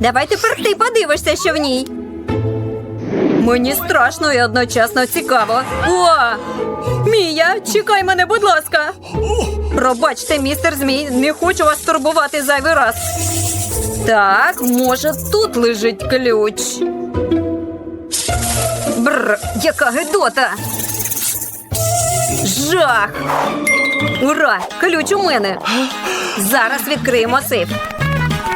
Давай тепер ти подивишся, що в ній. Мені страшно і одночасно цікаво. О! Мія, чекай мене, будь ласка. Пробачте, містер Змій, не хочу вас турбувати зайвий раз. Так, може, тут лежить ключ. Бррр, яка гидота. Жах. Ура! Ключ у мене. Зараз відкриємо сейф.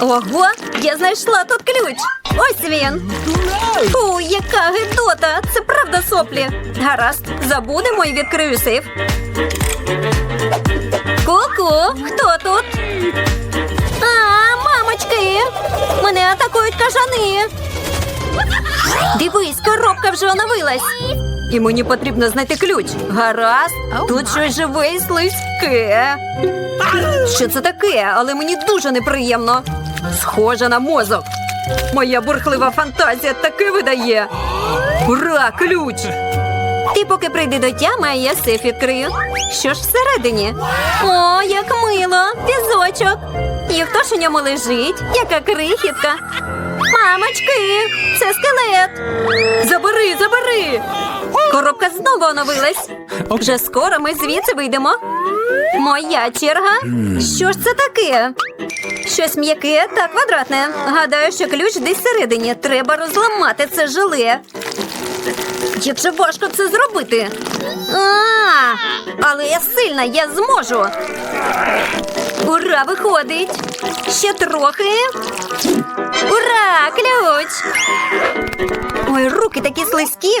Ого, я знайшла тут ключ. Ось він. Фу, яка гидота! Це правда соплі. Гаразд, забудемо і відкрию сейф. Ку-ку, хто тут? А, мамочки! Мене атакують кажани. Дивись, коробка вже оновилась. І мені потрібно знайти ключ. Гаразд, тут щось живе і слизьке. Що це таке? Але мені дуже неприємно. Схоже на мозок. Моя бурхлива фантазія таки видає. Ура, ключ! Ти поки прийди до тями, а я сейф відкрию. Що ж всередині? О, як мило! Візочок. І хто ж у ньому лежить? Яка крихітка. Мамочки, це скелет. Забери, забери. Коробка знову оновилась. Вже скоро ми звідси вийдемо. Моя черга. Що ж це таке? Щось м'яке та квадратне. Гадаю, що ключ десь всередині. Треба розламати це желе. Як же важко це зробити? А, але я сильна, я зможу. Ура, виходить. Ще трохи. Ура! Ключ! Ой, руки такі слизькі.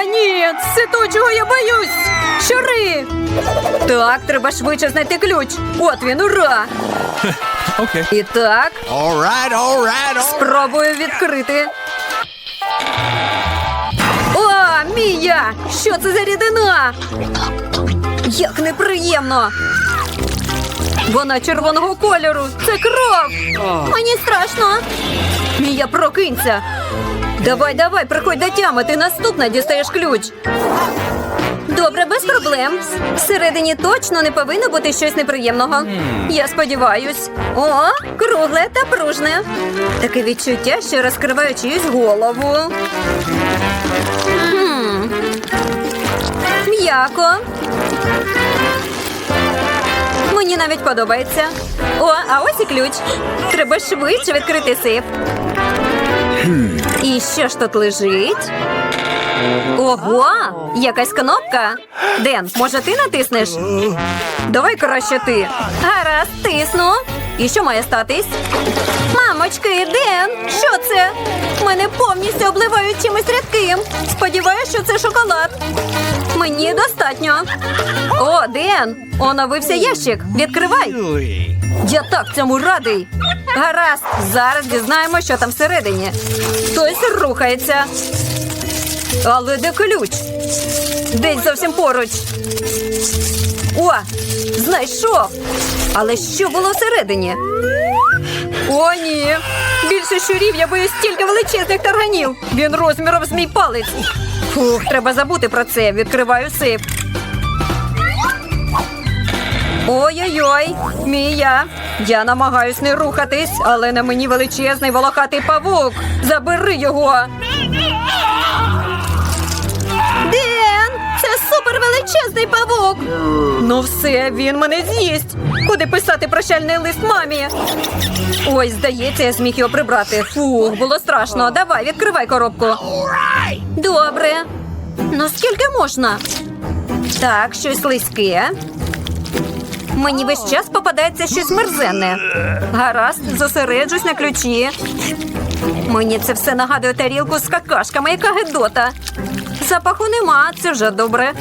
О, ні, це то, чого я боюсь. Щури! Так, треба швидше знайти ключ. От він, ура! Okay. І так, All right, all right, all спробую відкрити. О, Мія! Що це за рідина? Як неприємно! Вона червоного кольору. Це кров. Мені страшно. Мія, прокинься. Давай, давай, приходь до тями. Ти наступна дістаєш ключ. Добре, без проблем. Всередині точно не повинно бути щось неприємного. Я сподіваюсь. О, кругле та пружне. Таке відчуття, що розкриваю чиюсь голову. Хм. М'яко. Мені навіть подобається. О, а ось і ключ. Треба швидше відкрити сейф. І що ж тут лежить? Ого, якась кнопка. Ден, може ти натиснеш? Давай краще ти. Гаразд, тисну. І що має статись? Мамочки, Ден, що це? Мене повністю обливають чимось рідким. Сподіваюсь, що це шоколад. Мені достатньо. О, Ден, оновився ящик. Відкривай. Я так цьому радий. Гаразд, зараз дізнаємо, що там всередині. Хтось рухається. Але де ключ? Десь зовсім поруч. О, знайшов. Але що було всередині? О, ні. Більше щурів я боюсь стільки величезних тарганів. Він розміром з мій палець. Фух, треба забути про це. Відкриваю сейф. Ой-ой-ой, Мія. Я намагаюсь не рухатись, але на мені величезний волохатий павук. Забери його. Ден, це супервеличезний павук. Ну все, він мене з'їсть. Куди писати прощальний лист мамі? Ой, здається, я зміг його прибрати. Фух, було страшно. Давай, відкривай коробку. Добре. Ну скільки можна? Так, щось слизьке. Мені весь час попадається щось мерзенне. Гаразд, зосереджусь на ключі. Мені це все нагадує тарілку з какашками, яка гидота. Запаху нема, це вже добре.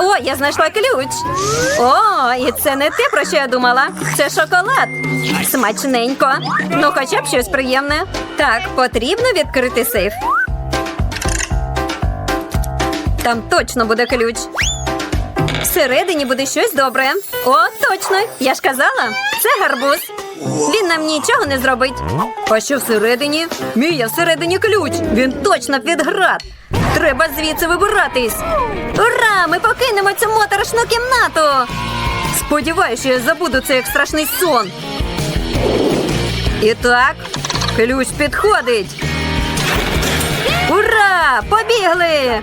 О, я знайшла ключ. О, і це не те, про що я думала. Це шоколад. Смачненько. Ну, хоча б щось приємне. Так, потрібно відкрити сейф. Там точно буде ключ. Всередині буде щось добре. О, точно! Я ж казала, це гарбуз. Він нам нічого не зробить. А що всередині? Мія, всередині ключ. Він точно під град. Треба звідси вибиратись. Ура! Ми покинемо цю моторошну кімнату. Сподіваюся, що я забуду це як страшний сон. І так, ключ підходить. Ура! Побігли!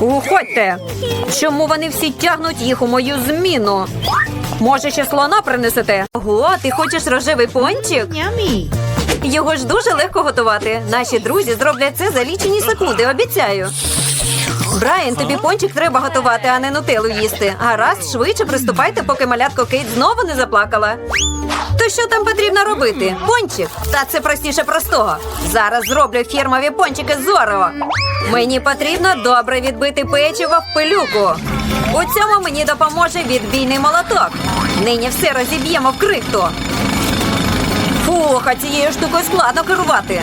Уходьте! Чому вони всі тягнуть їх у мою зміну? Може, ще слона принесете? Ого, ти хочеш рожевий пончик? Його ж дуже легко готувати. Наші друзі зроблять це за лічені секунди, обіцяю. Брайан, тобі пончик треба готувати, а не нутелу їсти. Гаразд, швидше приступайте, поки малятко Кейт знову не заплакала. То що там потрібно робити? Пончик? Та це простіше простого. Зараз зроблю фірмові пончики з Зорео. Мені потрібно добре відбити печиво в пилюку. У цьому мені допоможе відбійний молоток. Нині все розіб'ємо в крихту. Фух, а цією штукою складно керувати.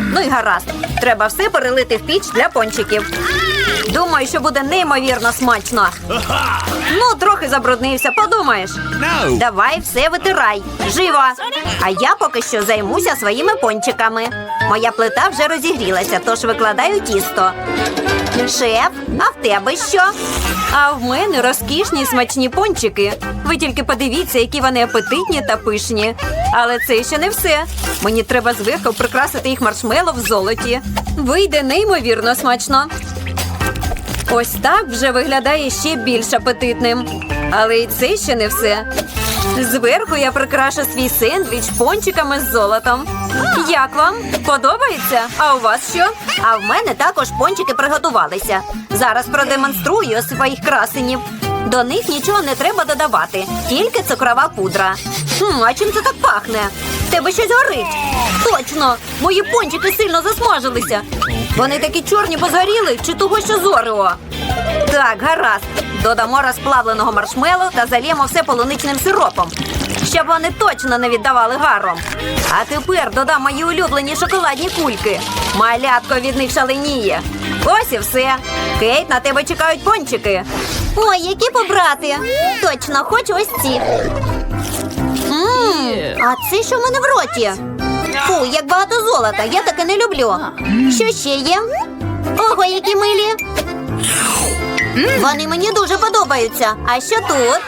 Ну й гаразд. Треба все перелити в піч для пончиків. Думаю, що буде неймовірно смачно. Ну, трохи забруднився, подумаєш. No. Давай все витирай. Живо. А я поки що займуся своїми пончиками. Моя плита вже розігрілася, тож викладаю тісто. Шеф, а в тебе що? А в мене розкішні смачні пончики. Ви тільки подивіться, які вони апетитні та пишні. Але це ще не все. Мені треба зверху прикрасити їх маршмело в золоті. Вийде неймовірно смачно. Ось так вже виглядає ще більш апетитним. Але і це ще не все. Зверху я прикрашу свій сендвіч пончиками з золотом. Як вам? Подобається? А у вас що? А в мене також пончики приготувалися. Зараз продемонструю своїх красенів. До них нічого не треба додавати, тільки цукрова пудра. Хм, а чим це так пахне? В тебе щось горить. Точно, мої пончики сильно засмажилися. Вони такі чорні позгоріли чи того, що зорео. Так, гаразд. Додамо розплавленого маршмелу та залємо все полуничним сиропом, щоб вони точно не віддавали гаром. А тепер додам мої улюблені шоколадні кульки. Малятко від них шаленіє. Ось і все. Кейт, на тебе чекають пончики. Ой, які побрати. Точно, хочу ось ці. Мм, а це що в мене в роті? Фу, як багато золота, я таке не люблю. Що ще є? Ого, які милі. Вони мені дуже подобаються. А що тут?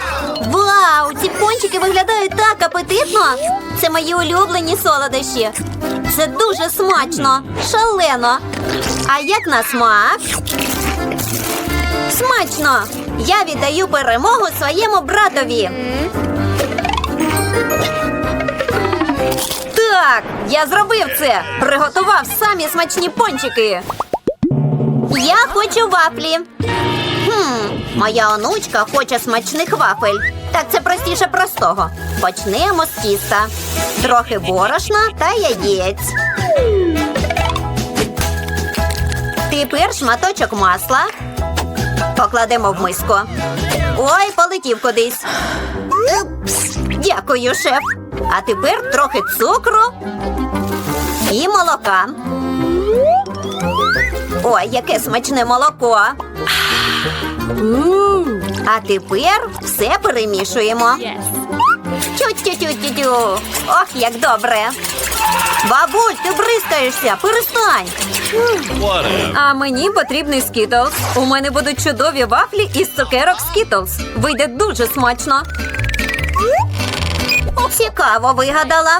Вау, ці пончики виглядають так апетитно. Це мої улюблені солодощі. Це дуже смачно, шалено. А як на смак? Смачно! Я віддаю перемогу своєму братові. Так, я зробив це. Приготував самі смачні пончики. Я хочу вафлі. Моя онучка хоче смачних вафель. Так це простіше простого. Почнемо з тіста. Трохи борошна та яєць. Тепер шматочок масла. Покладемо в миску. Ой, полетів кудись. Упс. Дякую, шеф. А тепер трохи цукру і молока. Ой, яке смачне молоко. А тепер все перемішуємо. Тю-тю-тю-тю-тю. Ох, як добре. Бабуль, ти бризкаєшся, перестань. А мені потрібний скітлс. У мене будуть чудові вафлі із цукерок скітлс. Вийде дуже смачно. Цікаво вигадала.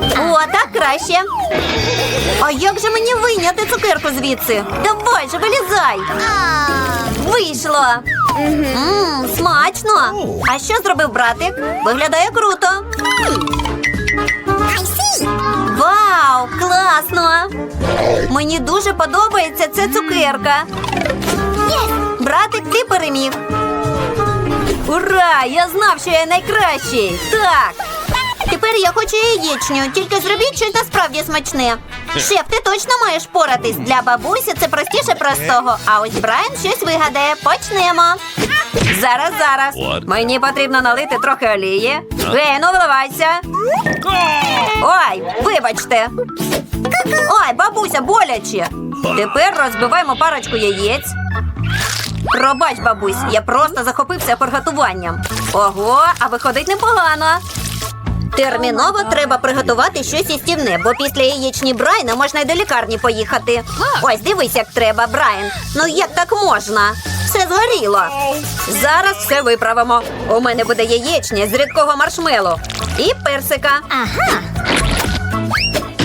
О, так краще. А як же мені вийняти цукерку звідси? Давай же, вилізай. Вийшло. Мм, смачно. А що зробив братик? Виглядає круто. Вау, класно! Мені дуже подобається ця цукерка. Братик, ти переміг. Ура! Я знав, що я найкращий. Так. Тепер я хочу яєчню, тільки зробіть щось насправді смачне. Шеф, ти точно маєш поратись. Для бабусі це простіше простого. А ось Брайан щось вигадає. Почнемо. Зараз, зараз. What? Мені потрібно налити трохи олії. Гей, ну виливайся. Ой, вибачте. Ой, бабуся, боляче. Тепер розбиваємо парочку яєць. Пробач, бабусь, я просто захопився приготуванням. Ого, а виходить непогано. Терміново треба приготувати щось їстівне, бо після яєчні Брайна можна й до лікарні поїхати. Ось дивись, як треба, Брайан. Ну як так можна? Все згоріло. Зараз все виправимо. У мене буде яєчня з рідкого маршмелу і персика. Ага.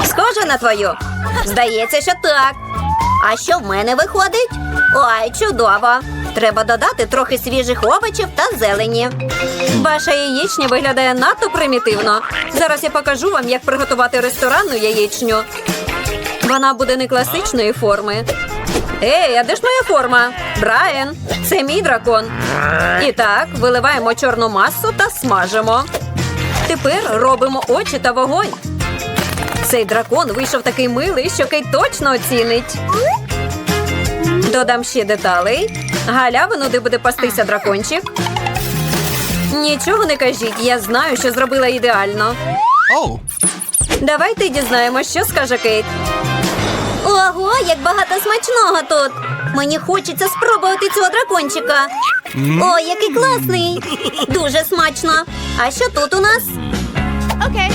Схоже на твою? Здається, що так. А що в мене виходить? Ой, чудово. Треба додати трохи свіжих овочів та зелені. Ваша яєчня виглядає надто примітивно. Зараз я покажу вам, як приготувати ресторанну яєчню. Вона буде не класичної форми. Ей, а де ж моя форма? Брайан, це мій дракон. І так, виливаємо чорну масу та смажимо. Тепер робимо очі та вогонь. Цей дракон вийшов такий милий, що Кейт точно оцінить. Додам ще деталей. Галявину, де буде пастися дракончик. Нічого не кажіть, я знаю, що зробила ідеально. Oh, Давайте дізнаємось, що скаже Кейт. Ого, як багато смачного тут. Мені хочеться спробувати цього дракончика. О, який класний! Дуже смачно. А що тут у нас?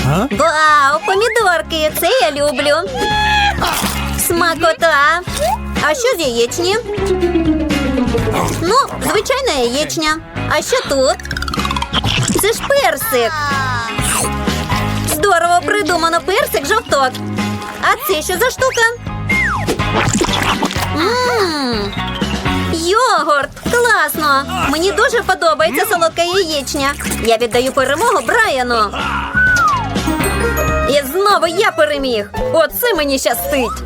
huh? Вау, помідорки! Це я люблю. Смакота. А що з яєчні? Ну, звичайна яєчня. А що тут? Це ж персик. Здорово придумано персик жовток. А це що за штука? Мм, Йогурт! Класно! Мені дуже подобається солодка яєчня. Я віддаю перемогу Брайану. І знову я переміг. Оце мені щастить.